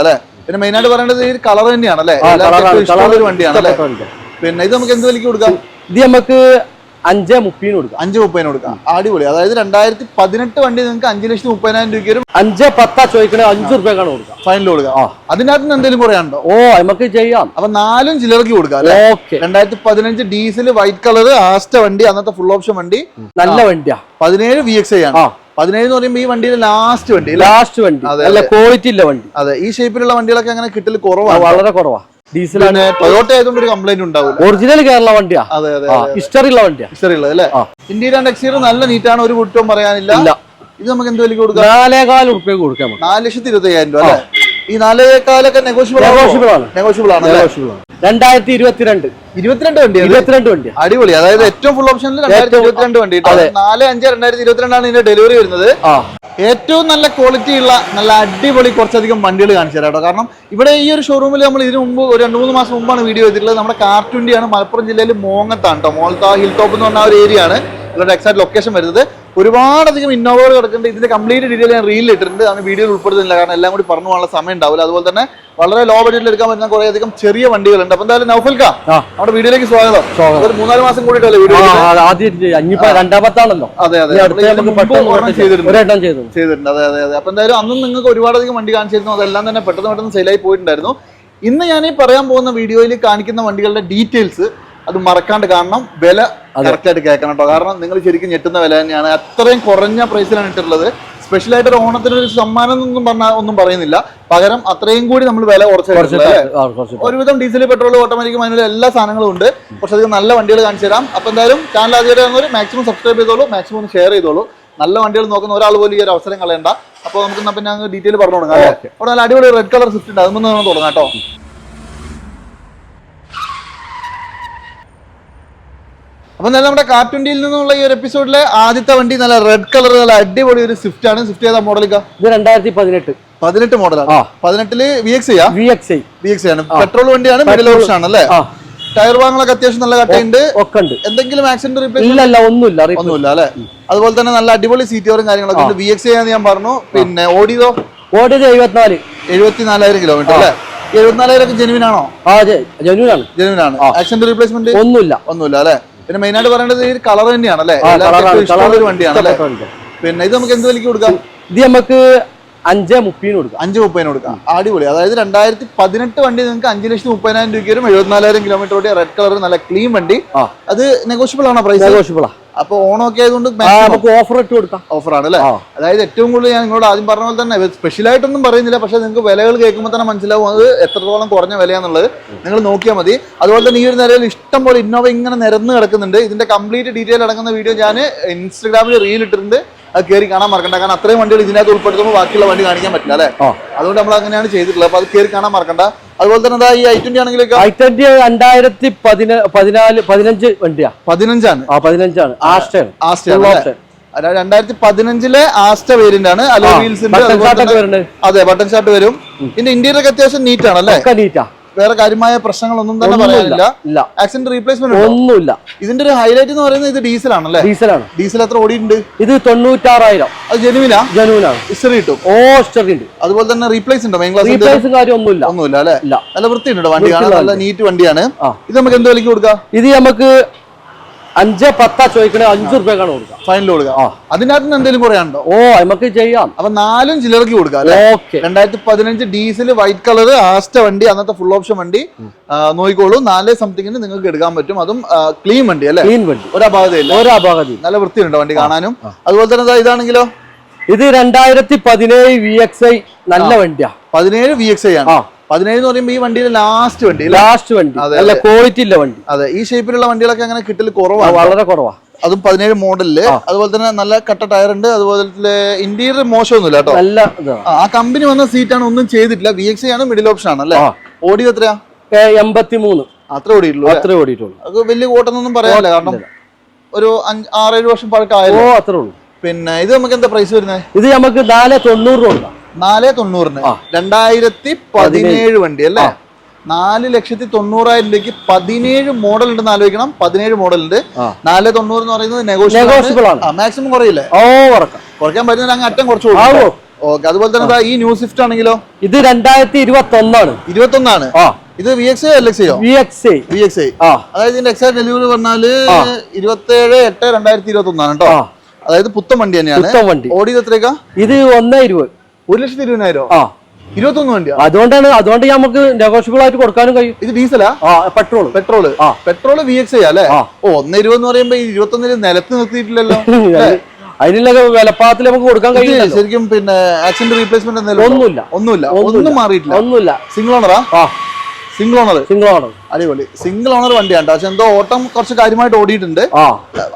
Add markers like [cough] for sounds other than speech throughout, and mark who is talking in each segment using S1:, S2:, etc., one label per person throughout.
S1: അല്ലെ പിന്നെ മെയിൻ ആയിട്ട് പറയേണ്ടത് ഈ കളർ തന്നെയാണ് അല്ലെ? ഒരു വണ്ടിയാണ് അല്ലെ? പിന്നെ ഇത് നമുക്ക് എന്ത് വിലക്ക് കൊടുക്കാം?
S2: ഇത് നമുക്ക് അഞ്ച് മുപ്പതിന് കൊടുക്കാം.
S1: അഞ്ച് മുപ്പതിന് കൊടുക്കാം. അടിപൊളി. അതായത് രണ്ടായിരത്തി പതിനെട്ട് വണ്ടി നിങ്ങൾക്ക് അഞ്ച് ലക്ഷത്തി മുപ്പതിനായിരം രൂപയ്ക്ക് വരും
S2: അഞ്ച് പത്താ ചോദിക്കണേ അഞ്ച് റുപ്യക്കാണ് കൊടുക്കാം.
S1: ഫൈനൽ കൊടുക്കാം. അതിനകത്ത് നിന്ന് എന്തെങ്കിലും കുറയാനുണ്ടോ?
S2: ഓ നമുക്ക് ചെയ്യാം.
S1: അപ്പൊ നാലും ചിലർക്ക് കൊടുക്കാം
S2: ഓക്കെ.
S1: രണ്ടായിരത്തി പതിനഞ്ച് ഡീസൽ വൈറ്റ് കളർ ആസ്റ്റ വണ്ടി അന്നത്തെ ഫുൾ ഓപ്ഷൻ വണ്ടി.
S2: നല്ല വണ്ടിയാ.
S1: പതിനേഴ് വി എക്സ് ആണ്. പതിനേഴ് എന്ന് പറയുമ്പോൾ ഈ വണ്ടിയിലെ ലാസ്റ്റ് വണ്ടി?
S2: ലാസ്റ്റ് വണ്ടി. അല്ല ക്വാളിറ്റി ഇല്ല വണ്ടി.
S1: അതെ ഈ ഷേപ്പിലുള്ള വണ്ടികളൊക്കെ അങ്ങനെ കിട്ടൽ കുറവാണ്
S2: വളരെ കുറവാണ് ഡീസലാണ്
S1: ടൊയോട്ട ആയതുകൊണ്ട് ഒരു കംപ്ലൈന്റ് ഉണ്ടാവും
S2: ഒറിജിനൽ കേരള വണ്ടിയാ.
S1: അതെ അതെ
S2: ആ ഹിസ്റ്ററി ഉള്ള വണ്ടിയാ.
S1: ഹിസ്റ്ററിയുള്ളത് അല്ലേ. ഇന്ത്യയുടെ എക്സീർ നല്ല നീറ്റാണ് ഒരു കുറ്റവും പറയാനില്ല.
S2: ഇല്ല.
S1: ഇത് നമുക്ക് എന്ത് വിലക്ക് കൊടുക്കാം?
S2: നാലേകാൽ ഉറുപ്പിക കൊടുക്കാം
S1: നാല് ലക്ഷത്തി ഇരുപത്തി അയ്യായിരം രൂപ അല്ലേ? ഈ നാലേകാലൊക്കെ നെഗോഷ്യബിൾ
S2: നെഗോഷ്യബിൾ ആണ്.
S1: നെഗോഷ്യബിൾ ആണ്?
S2: രണ്ടായിരത്തി ഇരുപത്തിരണ്ട്
S1: ഇരുപത്തിരണ്ട് വണ്ടി
S2: ഇരുപത്തിരണ്ട് വണ്ടി
S1: അടിപൊളി. അതായത് ഏറ്റവും ഫുൾ ഓപ്ഷനിൽ രണ്ടായിരത്തി ഇരുപത്തിരണ്ട് വണ്ടി. നാല് അഞ്ച് രണ്ടായിരത്തി ഇരുപത്തിരണ്ടാണ് ഇതിന്റെ ഡെലിവറി വരുന്നത്. ഏറ്റവും നല്ല ക്വാളിറ്റി ഉള്ള നല്ല അടിപൊളി കുറച്ചധികം വണ്ടികൾ കാണിച്ചു തരാം കേട്ടോ. കാരണം ഇവിടെ ഈ ഒരു ഷോറൂമിൽ നമ്മൾ ഇതിനു മുമ്പ് ഒരു രണ്ട് മൂന്ന് മാസം മുമ്പാണ് വീഡിയോ ചെയ്തിട്ടുള്ളത്. നമ്മുടെ കാർട്ടുണ്ടിയാണ് മലപ്പുറം ജില്ലയിൽ മോങ്ങത്താണ് കേട്ടോ. മോൾത്ത ഹിൽ ടോപ്പ് എന്ന് പറഞ്ഞ ഒരു ഏരിയ ആണ്. ഇവരുടെ എക്സാക്ട് ലൊക്കേഷൻ വരുന്നത്. ഒരുപാടധികം ഇന്നോവകൾ കിടക്കുന്നുണ്ട്. ഇതിന്റെ കംപ്ലീറ്റ് ഡീറ്റെയിൽ ഞാൻ റീലിൽ ഇട്ടിട്ടുണ്ട്. അത് വീഡിയോയിൽ ഉൾപ്പെടുത്തുന്നില്ല. കാരണം എല്ലാം കൂടി പറഞ്ഞു പോകാനുള്ള സമയം ഉണ്ടാവില്ല. അതുപോലെ തന്നെ വളരെ ലോ ബഡ്ജറ്റിൽ എടുക്കാൻ പറ്റുന്ന കുറേ അധികം ചെറിയ വണ്ടികളുണ്ട്. അപ്പൊ എന്തായാലും നൗഫൽക്ക. നമ്മുടെ വീഡിയോയിലേക്ക് സ്വാഗതം. ഒരു മൂന്നാൽ മാസം കൂടിയിട്ടല്ലേ വീഡിയോ
S2: അത് രണ്ടാമത്താണല്ലോ.
S1: അതെ ചെയ്തിട്ടുണ്ട് ചെയ്തിട്ടുണ്ട്. അതെ അതെ അതെ. അപ്പൊ എന്തായാലും അന്നും നിങ്ങൾക്ക് ഒരുപാടധികം വണ്ടി കാണിച്ചിരുന്നു. അതെല്ലാം തന്നെ പെട്ടെന്ന് പെട്ടെന്ന് സെയിലായി പോയിട്ടുണ്ടായിരുന്നു. ഇന്ന് ഞാൻ ഈ പറയാൻ പോകുന്ന വീഡിയോയിൽ കാണിക്കുന്ന വണ്ടികളുടെ ഡീറ്റെയിൽസ് അത് മറക്കാണ്ട് കാണണം വില കറക്റ്റായിട്ട് കേൾക്കണം കേട്ടോ കാരണം നിങ്ങൾ ശരിക്കും ഞെട്ടുന്ന വില തന്നെയാണ്. അത്രയും കുറഞ്ഞ പ്രൈസിലാണ് ഇട്ടിട്ടുള്ളത്. സ്പെഷ്യൽ ആയിട്ട് ഒരു ഓണത്തിന് ഒരു സമ്മാനം എന്നൊന്നും പറഞ്ഞാൽ ഒന്നും പറയുന്നില്ല. പകരം അത്രയും കൂടി നമ്മൾ വില കുറച്ച് ഒരുവിധം ഡീസൽ പെട്രോൾ ഓട്ടോമാറ്റിക് മാനുവൽ എല്ലാ സാധനങ്ങളും ഉണ്ട്. കുറച്ചധികം നല്ല വണ്ടികൾ കാണിച്ചു തരാം. അപ്പൊ എന്തായാലും ചാനൽ ആദ്യമായിട്ട് മാക്സിമം സബ്സ്ക്രൈബ് ചെയ്തോളൂ. മാക്സിമം ഒന്ന് ഷെയർ ചെയ്തോളൂ. നല്ല വണ്ടികൾ നോക്കുന്ന ഒരാൾ പോലും ഈ ഒരു അവസരം കളയണ്ട. അപ്പോൾ നമുക്ക് പിന്നെ ഡീറ്റെയിൽ പറഞ്ഞു കൊടുക്കാം? അവിടെ നല്ല അടിപൊളി റെഡ് കളർ സ്വിഫ്റ്റ് ഉണ്ട്. അതൊന്നും നിന്ന് തുടങ്ങാം കേട്ടോ അപ്പൊ നല്ല നമ്മുടെ കാർട്ടുണ്ടിയിൽ നിന്നുള്ള ഈ ഒരു എപ്പിസോഡിലെ ആദ്യത്തെ വണ്ടി നല്ല റെഡ് കളർ നല്ല അടിപൊളി ഒരു സ്വിഫ്റ്റ് ആണ്. സ്വിഫ്റ്റ് ഏതാ മോഡലിക്ക
S2: ഇത് രണ്ടായിരത്തി പതിനെട്ട്
S1: പതിനെട്ട് മോഡലാണ്. പതിനെട്ടിൽ V X
S2: V X
S1: V X ആണ്. പെട്രോൾ വണ്ടിയാണ് മിഡിൽ ഓപ്ഷൻ ആണ് അല്ലേ ടയർ വാങ്ങലൊക്കെ അത്യാവശ്യം നല്ല കട്ടയുണ്ട്
S2: ഒക്കെ ഉണ്ട്.
S1: എന്തെങ്കിലും ആക്സിഡന്റ് റിപ്പയർ
S2: ഇല്ല ഇല്ല ഒന്നുമില്ല
S1: ഒന്നുമില്ല അല്ലെ? അതുപോലെ തന്നെ നല്ല അടിപൊളി സീറ്റോറും കാര്യങ്ങളൊക്കെ ഉണ്ട്. വി എക്സ് ഞാൻ പറഞ്ഞു. പിന്നെ ഓടിയതോ?
S2: ഓടിയത് എഴുപത്തിനാല്.
S1: എഴുപത്തിനാലായിരം കിലോമീറ്റർ അല്ലെ? എഴുപത്തിനാലായിരം ഒക്കെ ജെനുവിൻ ആണോ?
S2: ആ ജനുവിനാണ്
S1: ജെനുവിൻ ആണ്. ആക്സിഡന്റ് റീപ്ലേസ്മെന്റ്
S2: ഒന്നുമില്ല.
S1: ഒന്നുമില്ല അല്ലെ? പിന്നെ മെയിൻ ആയിട്ട് പറയേണ്ടത് ഈ കളർ തന്നെയാണ് അല്ലെ? ഒരു വണ്ടിയാണ് അല്ലെ? പിന്നെ ഇത് നമുക്ക് എന്ത് വിലക്ക് കൊടുക്കാം?
S2: ഇത് നമുക്ക് അഞ്ച് മുപ്പതിന് കൊടുക്കാം.
S1: അഞ്ച് മുപ്പതിന് കൊടുക്കാം. അടിപൊളി. അതായത് രണ്ടായിരത്തി പതിനെട്ട് വണ്ടി നിങ്ങൾക്ക് അഞ്ച് ലക്ഷത്തി മുപ്പതിനായിരം രൂപയ്ക്ക് വരും എഴുപത്തിനാലായിരം കിലോമീറ്റർ ഓടിയ റെഡ് കളർ നല്ല ക്ലീൻ വണ്ടി. അത് നെഗോഷ്യബിൾ ആണോ പ്രൈസ്
S2: നെഗോഷ്യബിളാ
S1: അപ്പൊ ഓണമൊക്കെ ആയതുകൊണ്ട്
S2: നമുക്ക് ഓഫർ ഇട്ട് കൊടുക്കാം.
S1: ഓഫർ ആണ് അല്ലേ അതായത് ഏറ്റവും കൂടുതൽ ഞാൻ നിങ്ങളോട് ആദ്യം പറഞ്ഞ പോലെ തന്നെ സ്പെഷ്യൽ ആയിട്ടൊന്നും പറയുന്നില്ല പക്ഷെ നിങ്ങൾക്ക് വിലകൾ കേൾക്കുമ്പോൾ തന്നെ മനസ്സിലാവും അത് എത്രത്തോളം കുറഞ്ഞ വിലയാന്നുള്ളത്. നിങ്ങൾ നോക്കിയാൽ മതി. അതുപോലെ തന്നെ ഈ ഒരു നിലയിൽ ഇഷ്ടം പോലെ ഇന്നോവ ഇങ്ങനെ നിരന്ന് കിടക്കുന്നുണ്ട്. ഇതിന്റെ കംപ്ലീറ്റ് ഡീറ്റെയിൽ അടങ്ങുന്ന വീഡിയോ ഞാൻ ഇൻസ്റ്റാഗ്രാമിൽ റീൽ ഇട്ടിട്ടുണ്ട്. അത് കയറി കാണാൻ മറക്കണ്ട. കാരണം അത്രയും വണ്ടികൾ ഇതിനകത്ത് ഉൾപ്പെടുത്തുമ്പോൾ ബാക്കിയുള്ള വണ്ടി കാണിക്കാൻ പറ്റില്ല അല്ലേ? അതുകൊണ്ട് നമ്മൾ അങ്ങനെയാണ് ചെയ്തിട്ടുള്ളത്. അപ്പൊ അത് കയറി കാണാൻ മറക്കണ്ട. അതുപോലെ തന്നെ ഈ ഐ ട്വന്റി ആണെങ്കിലും
S2: ഐ ട്വന്റി രണ്ടായിരത്തി പതിന പതിനാല് പതിനഞ്ച് വണ്ടിയാ.
S1: പതിനഞ്ചാണ്.
S2: ആ പതിനഞ്ചാണ്. ആസ്റ്റർ
S1: ആസ്റ്റ
S2: Full
S1: ആണ്.
S2: option.
S1: അതായത് രണ്ടായിരത്തി പതിനഞ്ചിലെ ആസ്റ്റ വേരിയന്റ് ആണ് അലോ
S2: വീൽസിന്റെ.
S1: അതെ ബട്ടൺ ഷാർട്ട് വരും. ഇന്റീരിയർ ഒക്കെ അത്യാവശ്യം നീറ്റ് ആണ് അല്ലേ
S2: ഒക്കെ നീറ്റാ
S1: വേറെ കാര്യമായ പ്രശ്നങ്ങളൊന്നും തന്നെ പറയാനില്ല. ആക്സിഡന്റ് റീപ്ലേസ്മെന്റ്
S2: ഒന്നുമില്ല.
S1: ഇതിന്റെ ഒരു ഹൈലൈറ്റ് എന്ന് പറയുന്നത് ഇത് ഡീസൽ ആണല്ലേ?
S2: ഡീസലാണ്
S1: ഡീസൽ എത്ര ഓടിയിട്ടുണ്ട്?
S2: ഇത് തൊണ്ണൂറ്റാറായിരം.
S1: അത് ജനുവിനാ
S2: ജനുവിനാണ്
S1: ഹിസ്റ്ററി കിട്ടും.
S2: ഓ ഹിസ്റ്ററി ഉണ്ട്.
S1: അതുപോലെ തന്നെ റീപ്ലേസ് ഉണ്ടോ മെയിൻ ക്ലാസ്
S2: റീപ്ലേസും കാര്യം ഒന്നുമില്ല.
S1: ഒന്നുമില്ല അല്ലെ? നല്ല വൃത്തിയുണ്ടോ വണ്ടി കാണാൻ നല്ല നീറ്റ് വണ്ടിയാണ്. ഇത് നമുക്ക് എന്ത് വിലക്ക് കൊടുക്കാം?
S2: ഇത് നമുക്ക് അഞ്ച് പത്താ ചോദിക്കണേ അഞ്ചു റുപ്യക്കാണ് കൊടുക്കുക.
S1: ഫൈനൽ കൊടുക്കാം.
S2: ആ.
S1: അതിനകത്ത് എന്തെങ്കിലും കുറയാണ്ടോ
S2: ഓ നമുക്ക് ചെയ്യാം.
S1: അപ്പൊ നാലും ചിലർക്ക് കൊടുക്കാം
S2: ഓക്കെ.
S1: രണ്ടായിരത്തി പതിനഞ്ച് ഡീസൽ വൈറ്റ് കളർ ആസ്റ്റ വണ്ടി അന്നത്തെ ഫുൾ ഓപ്ഷൻ വണ്ടി നോക്കിക്കോളൂ. നാല് സംതിങ്ങിന് നിങ്ങൾക്ക് എടുക്കാൻ പറ്റും. അതും ക്ലീൻ വണ്ടി അല്ലേ?
S2: ക്ലീൻ വണ്ടി. ഒരു അപാകതി
S1: നല്ല വൃത്തിയുണ്ട് വണ്ടി കാണാനും. അതുപോലെ തന്നെ ഇതാണെങ്കിലോ?
S2: ഇത് രണ്ടായിരത്തി പതിനേഴ് വി എക്സ് ഐ നല്ല വണ്ടിയാ.
S1: പതിനേഴ് വി എക്സ് ഐ ആണ്. പതിനേഴ് എന്ന് പറയുമ്പോൾ ഈ വണ്ടിയുടെ ലാസ്റ്റ് വണ്ടി അല്ലേ?
S2: ലാസ്റ്റ് വണ്ടി.
S1: അതെ,
S2: നല്ല ക്വാളിറ്റി ഇല്ല വണ്ടി.
S1: അതെ ഈ ഷേപ്പിലുള്ള വണ്ടികളൊക്കെ അങ്ങനെ കിട്ടൽ
S2: കുറവാ.
S1: കുറവാണ്
S2: വളരെ കുറവാ.
S1: അതും പതിനേഴ് മോഡലിൽ അതുപോലെ തന്നെ നല്ല കട്ട ടയർ ഉണ്ട്. അതുപോലെ ഇന്റീരിയർ മോശമൊന്നുമില്ല കേട്ടോ.
S2: നല്ല
S1: ആ കമ്പനി വന്ന സീറ്റാണ് ഒന്നും ചെയ്തിട്ടില്ല. വി എക്സ് ആണ് മിഡിൽ ഓപ്ഷൻ ആണ് അല്ലേ?
S2: ഓടി
S1: ഓടിയത് എത്രയാ?
S2: എൺപത്തി മൂന്ന്
S1: അത്ര ഓടിയിട്ടുള്ളൂ
S2: അത്ര ഓടിയിട്ടുള്ളൂ.
S1: അത് വലിയ കൂട്ടൊന്നും പറയാനില്ല. കാരണം ഒരു അഞ്ച് ആറേഴ് വർഷം പഴക്കമായല്ലോ.
S2: അത്രേ ഉള്ളൂ.
S1: പിന്നെ ഇത് നമുക്ക് എന്താ പ്രൈസ് വരുന്നത്?
S2: ഇത് നമുക്ക് നാല് തൊണ്ണൂറ് കൊടുക്കാം
S1: നാല് തൊണ്ണൂറിന്. രണ്ടായിരത്തി പതിനേഴ്. വണ്ടി അല്ലേ? നാല് ലക്ഷത്തി തൊണ്ണൂറായിരം രൂപയ്ക്ക് പതിനേഴ് മോഡൽ ഉണ്ടെന്ന് ആലോചിക്കണം. പതിനേഴ് മോഡൽ ഉണ്ട്. നാല് തൊണ്ണൂറ് എന്ന് പറയുന്നത്
S2: Negotiable
S1: നെഗോഷ്യബിൾ
S2: ആണ്.
S1: മാക്സിമം കുറയില്ലേ?
S2: ഓ
S1: കുറയ്ക്കാൻ പറ്റുന്ന അങ്ങ് അറ്റം കുറച്ച് കൊടുക്കും. ഓക്കെ അതുപോലെ തന്നെ ഈ ന്യൂ സ്വിഫ്റ്റ് ആണെങ്കിലോ?
S2: ഇത് രണ്ടായിരത്തി ഇരുപത്തി ഒന്നാണ്
S1: ഇരുപത്തി
S2: ഒന്നാണ്
S1: ഇത് V X L X
S2: V X
S1: V X അതായത് ഇതിന്റെ എക്സാക്ട് ഡെലിവറി പറഞ്ഞാൽ ഇരുപത്തേഴ് എട്ട് രണ്ടായിരത്തി ഇരുപത്തി ഒന്നാണ് കേട്ടോ അതായത് പുത്തൻ വണ്ടി തന്നെയാണ്. ഓടിയത് എത്രയൊക്കെ
S2: ഇത് ഒന്നേ ഇരുപത്.
S1: ഒരു ലക്ഷത്തി ഇരുപതിനായിരം?
S2: ആ.
S1: ഇരുപത്തൊന്ന് വണ്ടിയാ?
S2: അതുകൊണ്ടാണ് അതുകൊണ്ട് നമുക്ക് നെഗോഷ്യബിൾ ആയിട്ട് കൊടുക്കാനും കഴിയും.
S1: ഇത് ഡീസലാ
S2: ആ? പെട്രോൾ
S1: പെട്രോൾ
S2: ആ.
S1: പെട്രോൾ വി എക്സ് അല്ലേ? ഓ ഒന്ന് ഇരുപത് എന്ന് പറയുമ്പോ ഈ ഇരുപത്തൊന്നിൽ നിലത്ത് നിർത്തിയിട്ടില്ലല്ലോ. [laughs]
S2: അതിനുള്ള വിലപ്പാത്തിൽ നമുക്ക് കൊടുക്കാൻ കഴിയില്ല
S1: ശരിക്കും പിന്നെ ആക്സിഡന്റ് റീപ്ലേസ്മെന്റ്
S2: ഒന്നുമില്ല.
S1: ഒന്നുമില്ല. ഒന്നും മാറിയിട്ടില്ല.
S2: ഒന്നുമില്ല.
S1: സിംഗിൾ ഓണറാ
S2: ആ?
S1: സിംഗിൾ ഓണർ
S2: സിംഗിൾ ഓണർ
S1: അടിപൊളി. സിംഗിൾ ഓണർ വണ്ടിയാണ് പക്ഷെ എന്തോ ഓട്ടം കുറച്ച് കാര്യമായിട്ട് ഓടിയിട്ടുണ്ട്.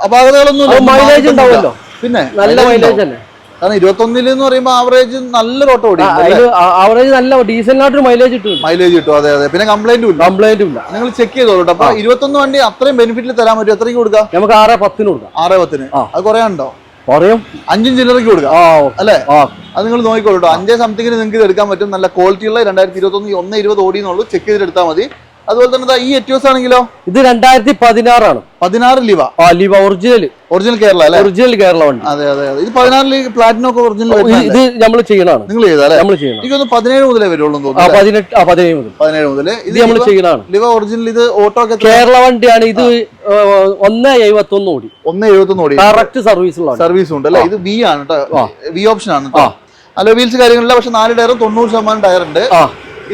S1: അപാകതകളൊന്നും
S2: മൈലേജ് ഉണ്ടാവുമല്ലോ.
S1: പിന്നെ
S2: നല്ല മൈലേജ്
S1: ഉണ്ടാവും. കാരണം ഇരുപത്തൊന്നിൽ എന്ന് പറയുമ്പോൾ ആവറേജ് നല്ലൊരു ഓട്ടം ഓടി.
S2: അതിന് ആവറേജ് നല്ല ഡീസലിനായിട്ട് മൈലേജ് കിട്ടും
S1: മൈലേജ് കിട്ടും. അതെ അതെ. പിന്നെ കംപ്ലൈന്റും ഇല്ല.
S2: കംപ്ലൈന്റും ഇല്ല.
S1: നിങ്ങൾ ചെക്ക് ചെയ്തോളൂ കേട്ടോ അപ്പൊ ഇരുപത്തൊന്ന് വണ്ടി അത്രയും ബെനിഫിറ്റിൽ തരാൻ പറ്റും എത്രയ്ക്ക് കൊടുക്കാം?
S2: നമുക്ക് ആറ് പത്തിന് കൊടുക്കാം.
S1: ആറ് പത്തിന്. അത് കുറയാണ്ടോ
S2: കുറയും.
S1: അഞ്ചും ചില്ലറയ്ക്ക് കൊടുക്കാം. അല്ലെ? അത് നിങ്ങൾ നോക്കിക്കോളൂ അഞ്ചേ സംതിങ്ങിന് നിങ്ങൾക്ക് ഇത് എടുക്കാൻ പറ്റും. നല്ല ക്വാളിറ്റിയുള്ള രണ്ടായിരത്തി ഇരുപത്തൊന്ന് ഒന്ന് ഇരുപത് ഓടിയെന്നുള്ളൂ. ചെക്ക് ചെയ്തിട്ട് എടുത്താൽ മതി. അതുപോലെ തന്നെ ഈ എറ്റിയോസ് ആണെങ്കിലോ?
S2: ഇത് രണ്ടായിരത്തി പതിനാറാണ്
S1: പതിനാറ് ലിവ?
S2: ആ ലിവ ഒറിജിനൽ
S1: ഒറിജിനൽ കേരള അല്ലേ?
S2: ഒറിജിനൽ കേരള വണ്ടി.
S1: അതെ അതെ ഇത് പതിനാറിൽ പ്ലാറ്റിനം ഒക്കെ ഒറിജിനൽ
S2: ഇത് നമ്മൾ ചെയ്യണതാണ്.
S1: നിങ്ങൾ ചെയ്താലേ
S2: നമ്മൾ ചെയ്യണം.
S1: എനിക്കൊന്ന് പതിനേഴ് മുതലേ വരുള്ളൂ തോന്നുന്നു
S2: പതിനെട്ട് ആ പതിനേഴ് മുതൽ.
S1: പതിനേഴ് മുതൽ
S2: ഇത് നമ്മൾ ചെയ്യണതാണ്.
S1: ലിവ ഒറിജിനൽ ഇത് ഓട്ടോ ഒക്കെ
S2: കേരള വണ്ടിയാണ് ഇത് ഒന്ന് എഴുപത്തി ഒന്ന് ഓടി.
S1: ഒന്ന് എഴുപത്തൊന്ന് ഓടി.
S2: കറക്റ്റ് വണ്ടി.
S1: സർവീസ് ഉണ്ട് അല്ലേ? ഇത് വി ആണ് കേട്ടോ വി ഓപ്ഷൻ ആണ് അല്ല വീൽസ് കാര്യങ്ങളില്ല പക്ഷെ നാല് ടയറും തൊണ്ണൂറ് ശതമാനം ടയർ ഉണ്ട്
S2: ആ.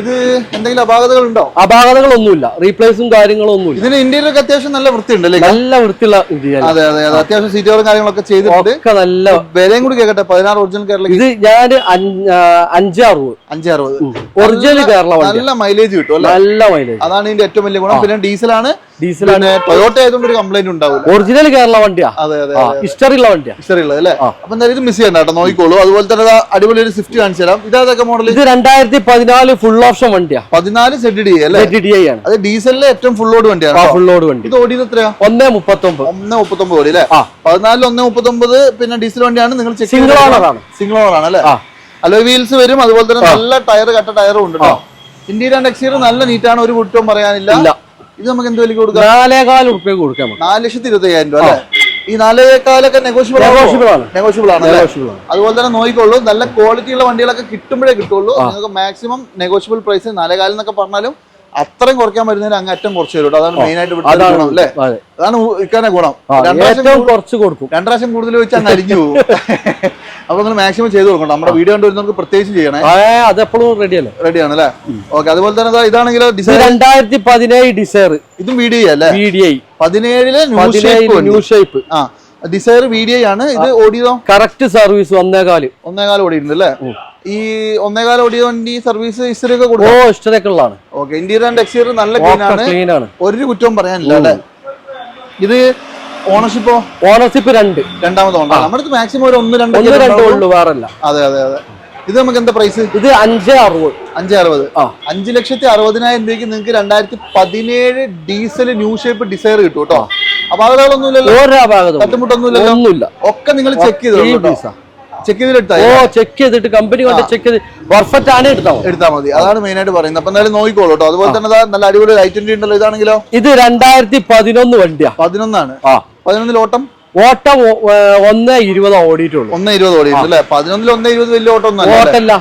S1: ഇത് എന്തെങ്കിലും അപാകതകൾ ഉണ്ടോ
S2: അപാകതകളൊന്നുമില്ല. റീപ്ലേസും കാര്യങ്ങളും ഒന്നുമില്ല
S1: ഇതിന് ഇന്ത്യയിലൊക്കെ അത്യാവശ്യം നല്ല വൃത്തിയുണ്ട് അല്ലേ?
S2: നല്ല വൃത്തിയുള്ള ഇന്ത്യ
S1: അതെ അതെ അതെ. അത്യാവശ്യം സീറ്റുകളും കാര്യങ്ങളൊക്കെ ചെയ്തിട്ടുണ്ട്.
S2: ഒക്കെ നല്ല
S1: വിലയും കൂടി കേൾക്കട്ടെ പതിനാറ് ഒറിജിനൽ കേരള
S2: ഇത് ഞാൻ
S1: അഞ്ചറുപത് അഞ്ചറുപത്
S2: ഒറിജിനൽ കേരള
S1: നല്ല മൈലേജ് കിട്ടും
S2: നല്ല മൈലേജ്
S1: അതാണ് ഇതിന്റെ ഏറ്റവും വലിയ ഗുണം. പിന്നെ ഡീസലാണ്
S2: ഡീസലാണ്
S1: ടൊയോട്ട ആയതുകൊണ്ട് ഒരു കംപ്ലൈന്റ് ഉണ്ടാവില്ല.
S2: ഒറിജിനൽ കേരള വണ്ടിയാ.
S1: അതെ അതെ
S2: ഹിസ്റ്ററി ഉള്ള വണ്ടിയാ.
S1: ഹിസ്റ്ററി ഉള്ളത്
S2: അല്ലേ?
S1: അപ്പൊ എന്തായാലും ഇത് മിസ് ചെയ്യണ്ട കേട്ടോ നോക്കിക്കോളൂ. അതുപോലെ തന്നെ അടിപൊളി ഒരു സ്വിഫ്റ്റ് കാണിച്ചു തരാം. ഇതാതൊക്കെ മോഡൽ
S2: ഇത് രണ്ടായിരത്തി പതിനാല് ഫുൾ ഓപ്ഷൻ വണ്ടിയാ.
S1: പതിനാല് സെഡ് ഡി അല്ലേ?
S2: ഡി ഐ ആണ്.
S1: അത് ഡീസലിലെ ഏറ്റവും ഫുൾ ലോഡ് വണ്ടിയാണ്
S2: ഫുൾ ലോഡ് വണ്ടി.
S1: ഇത് ഓടിയത് എത്രയാ?
S2: ഒന്നേ മുപ്പത്തൊമ്പത്.
S1: ഒന്ന് മുപ്പത്തൊമ്പത് ഓടി അല്ലേ. പതിനാലിൽ മുപ്പത്തി മുപ്പത്തൊമ്പത് പിന്നെ ഡീസൽ വണ്ടിയാണ് നിങ്ങൾ
S2: സിംഗിൾ ഓണർ ആണ്.
S1: സിംഗിൾ ഓണർ ആണ് അല്ലേ?
S2: അലോയ്
S1: അലോ വീൽസ് വരും അതുപോലെ തന്നെ നല്ല ടയർ കട്ട ടയറും ഉണ്ട് ഇന്ത്യയിലാണ് എക്സീർ നല്ല നീറ്റാണ് ഒരു കുറ്റവും പറയാനില്ല. ഇത് നമുക്ക് എന്ത് വിലക്ക് കൊടുക്കാം?
S2: നാലേകാൽ ഉറുപ്പ്യ കൊടുക്കാം
S1: നാല് ലക്ഷത്തി ഇരുപത്തി അയ്യായിരം രൂപ അല്ലേ? ഈ നാലേകാലൊക്കെ നെഗോഷ്യബിൾ
S2: ആണ്.
S1: നെഗോഷ്യബിൾ? ആണ്. അതുപോലെ തന്നെ നോക്കിക്കോളൂ നല്ല ക്വാളിറ്റിയുള്ള വണ്ടികളൊക്കെ കിട്ടുമ്പോഴേ കിട്ടുള്ളൂ. നിങ്ങൾക്ക് മാക്സിമം നെഗോഷ്യബിൾ പ്രൈസ് നാലേകാലം എന്നൊക്കെ പറഞ്ഞാലും അത്രയും കുറയ്ക്കാൻ പറ്റുന്നതിന് അങ്ങ് അറ്റം കുറച്ച് തരും അതാണ് മെയിൻ ആയിട്ട്
S2: അതാണ്
S1: ഗുണം അല്ലേ? അതാണ് ഇക്കാനെ ഗുണം. രണ്ടാഴ്ച
S2: കുറച്ച് കൊടുക്കും.
S1: രണ്ടാഴ്ച കൂടുതൽ വെച്ച് അങ്ങ് അരിഞ്ഞു പോകും [laughs] അപ്പൊ നിങ്ങൾ മാക്സിമം ചെയ്ത് കൊടുക്കണം നമ്മുടെ വീഡിയോ കണ്ടുവരുന്നവർക്ക് പ്രത്യേകിച്ച് ചെയ്യണേ.
S2: അതെപ്പോഴും റെഡി അല്ലേ?
S1: റെഡിയാണ് അല്ലേ ഓക്കെ അതുപോലെ തന്നെ ഇതാണെങ്കിലും ഇതാണെങ്കിലോ
S2: ഇത്
S1: ഡിസൈൻ
S2: രണ്ടായിരത്തി പതിനേഴ് ഡിസൈർ
S1: ഇതും വീഡിയോ അല്ലേ?
S2: വി ഡി ഐ
S1: പതിനേഴിൽ ന്യൂ ഷേപ്പ്
S2: ന്യൂ ഷേപ്പ്
S1: ആ ഡിസൈർ വീഡിയോ ആണ്. ഇത് ഓടിയതോ?
S2: കറക്റ്റ് സർവീസ് ഒന്നേകാൽ
S1: ഒന്നേകാൽ ഓടിയിട്ടുണ്ട് അല്ലേ? ഈ ഒന്നേകാല ഓടിയ വണ്ടി സർവീസ് ഹിസ്റ്ററി ഒക്കെ
S2: ഓ
S1: ഹിസ്റ്ററി
S2: ഒക്കെ ഉള്ളതാണ്.
S1: ഓക്കെ ഇന്റീരിയർ ആൻഡ് എക്സ്റ്റീരിയർ നല്ല ക്ലീൻ ആണ്.
S2: ക്ലീൻ ആണ്.
S1: ഒരു കുറ്റവും പറയാനില്ല അല്ലേ? ഇത് ഓണർഷിപ്പോ
S2: ഓണർഷിപ്പ് രണ്ട്.
S1: രണ്ടാമത് ഓണർ നമ്മുടെ മാക്സിമം ഒരു ഒന്ന് രണ്ട്
S2: ഒന്ന് രണ്ടേ ഉള്ളൂ വേറല്ല.
S1: അതെ അതെ അതെ. ഇത് നമുക്ക് എന്താ പ്രൈസ്
S2: ഇത് അഞ്ച് അറുപത്.
S1: അഞ്ച് അറുപത്. അഞ്ച് ലക്ഷത്തി അറുപതിനായിരം രൂപയ്ക്ക് നിങ്ങൾക്ക് രണ്ടായിരത്തി പതിനേഴ് ഡീസൽ ന്യൂ ഷേപ്പ് ഡിസൈർ കിട്ടും കേട്ടോ. അപാകതകളൊന്നും ഇല്ലല്ലോ തട്ടുമുട്ടൊന്നും ഇല്ലല്ലോ
S2: ഒന്നുമില്ല.
S1: ഒക്കെ നിങ്ങൾ ചെക്ക് ചെയ്തോ. ചെക്ക് ചെയ്തിട്ട്
S2: ഓ ചെക്ക് ചെയ്തിട്ട് കമ്പനി കൊണ്ട് ചെക്ക് ചെയ്ത് പെർഫെക്റ്റ് ആണ് എടുത്താൽ
S1: എടുത്താൽ മതി. അതാണ് മെയിൻ ആയിട്ട് പറയുന്നത്. അപ്പൊ എന്തായാലും നോക്കിക്കോളൂ കേട്ടോ അതുപോലെ തന്നെ നല്ല അടിപൊളി ലൈറ്റ് ഉണ്ടല്ലോ. ഇതാണെങ്കിലോ?
S2: ഇത് രണ്ടായിരത്തി പതിനൊന്ന് വണ്ടിയാ.
S1: പതിനൊന്നാണ്.
S2: ആ.
S1: പതിനൊന്നിൽ ഓട്ടം?
S2: ഓട്ടം ഒന്ന് ഇരുപത് ഓടിയിട്ടുള്ളൂ.
S1: ഒന്ന് ഇരുപത് ഓടിയിട്ടുണ്ട് പതിനൊന്നിൽ ഒന്ന് ഇരുപത് വലിയ ഓട്ടം ഒന്നും
S2: ഓട്ടല്ല.